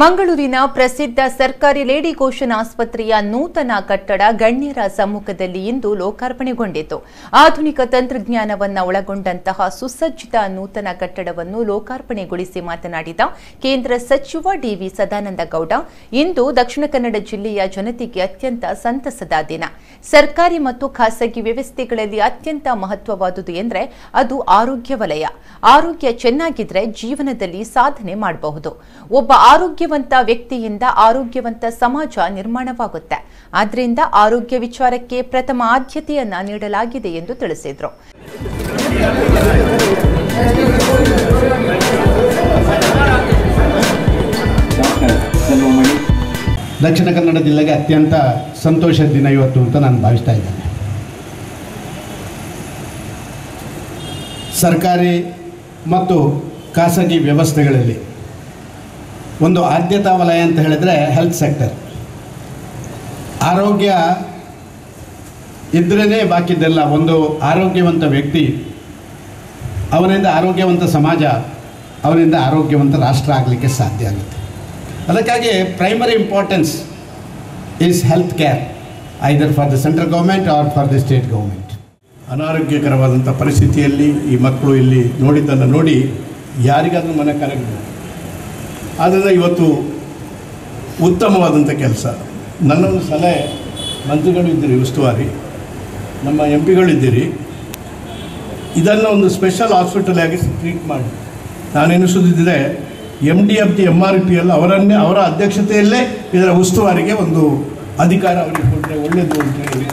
ಮಂಗಳೂರಿನ ಪ್ರಸಿದ್ಧ ಸರ್ಕಾರಿ ಲೇಡಿ ಘೋಷನ್ ಆಸ್ಪತ್ರೆಯ ನೂತನ ಕಟ್ಟಡ ಗಣ್ಯರ ಸಮ್ಮುಖದಲ್ಲಿ ಇಂದು ಲೋಕಾರ್ಪಣೆಗೊಂಡಿತು. ಆಧುನಿಕ ತಂತ್ರಜ್ಞಾನವನ್ನು ಒಳಗೊಂಡಂತಹ ಸುಸಜ್ಜಿತ ನೂತನ ಕಟ್ಟಡವನ್ನು ಲೋಕಾರ್ಪಣೆಗೊಳಿಸಿ ಮಾತನಾಡಿದ ಕೇಂದ್ರ ಸಚಿವ ಡಿವಿ ಸದಾನಂದ ಗೌಡ, ಇಂದು ದಕ್ಷಿಣ ಕನ್ನಡ ಜಿಲ್ಲೆಯ ಜನತೆಗೆ ಅತ್ಯಂತ ಸಂತಸದ ದಿನ. ಸರ್ಕಾರಿ ಮತ್ತು ಖಾಸಗಿ ವ್ಯವಸ್ಥೆಗಳಲ್ಲಿ ಅತ್ಯಂತ ಮಹತ್ವವಾದುದು ಎಂದರೆ ಅದು ಆರೋಗ್ಯ ವಲಯ. ಆರೋಗ್ಯ ಚೆನ್ನಾಗಿದ್ರೆ ಜೀವನದಲ್ಲಿ ಸಾಧನೆ ಮಾಡಬಹುದು. ಒಬ್ಬ ಆರೋಗ್ಯವಂತ ವ್ಯಕ್ತಿಯಿಂದ ಆರೋಗ್ಯವಂತ ಸಮಾಜ ನಿರ್ಮಾಣವಾಗುತ್ತೆ. ಆದ್ದರಿಂದ ಆರೋಗ್ಯ ವಿಚಾರಕ್ಕೆ ಪ್ರಥಮ ಆದ್ಯತೆಯನ್ನ ನೀಡಲಾಗಿದೆ ಎಂದು ತಿಳಿಸಿದರು. ದಕ್ಷಿಣ ಕನ್ನಡ ಜಿಲ್ಲೆಗೆ ಅತ್ಯಂತ ಸಂತೋಷದ ದಿನ ಇವತ್ತು ಅಂತ ನಾನು ಭಾವಿಸ್ತಾ ಇದ್ದೇನೆ. ಸರ್ಕಾರಿ ಮತ್ತು ಖಾಸಗಿ ವ್ಯವಸ್ಥೆಗಳಲ್ಲಿ ಒಂದು ಆದ್ಯತಾ ವಲಯ ಅಂತ ಹೇಳಿದರೆ ಹೆಲ್ತ್ ಸೆಕ್ಟರ್ ಆರೋಗ್ಯ ಇದ್ರೇ ಬಾಕಿದ್ದೆಲ್ಲ ಒಂದು ಆರೋಗ್ಯವಂತ ವ್ಯಕ್ತಿ, ಅವನಿಂದ ಆರೋಗ್ಯವಂತ ಸಮಾಜ, ಅವನಿಂದ ಆರೋಗ್ಯವಂತ ರಾಷ್ಟ್ರ ಆಗಲಿಕ್ಕೆ ಸಾಧ್ಯ ಆಗುತ್ತೆ. ಅದಕ್ಕಾಗಿ primary importance is health care either for the central government or for the state government ಅನಾರೋಗ್ಯಕರವಾದಂಥ ಪರಿಸ್ಥಿತಿಯಲ್ಲಿ ಈ ಮಕ್ಕಳು ಇಲ್ಲಿ ನೋಡಿದ್ದನ್ನು ನೋಡಿ ಯಾರಿಗಾದರೂ ಮನೆ ಕರಗಿದೆ ಆದ್ದರಿಂದ ಇವತ್ತು ಉತ್ತಮವಾದಂಥ ಕೆಲಸ. ನನ್ನೊಂದು ಸಲಹೆ ಮಂತ್ರಿಗಳು ಇದ್ದೀರಿ, ಉಸ್ತುವಾರಿ. ನಮ್ಮ ಎಂ ಪಿಗಳಿದ್ದೀರಿ ಇದನ್ನು ಒಂದು ಸ್ಪೆಷಲ್ ಹಾಸ್ಪಿಟಲ್ ಆಗಿ ಟ್ರೀಟ್ ಮಾಡಿ. ನಾನೆನಿಸುತ್ತಿದ್ದರೆ M D F D M R P L ಅವರನ್ನೇ, ಅವರ ಅಧ್ಯಕ್ಷತೆಯಲ್ಲೇ ಇದರ ಉಸ್ತುವಾರಿಗೆ ಒಂದು ಅಧಿಕಾರ ಅವರಿಗೆ ಕೊಟ್ಟರೆ ಒಳ್ಳೆಯದು ಅಂತ ಹೇಳಿ.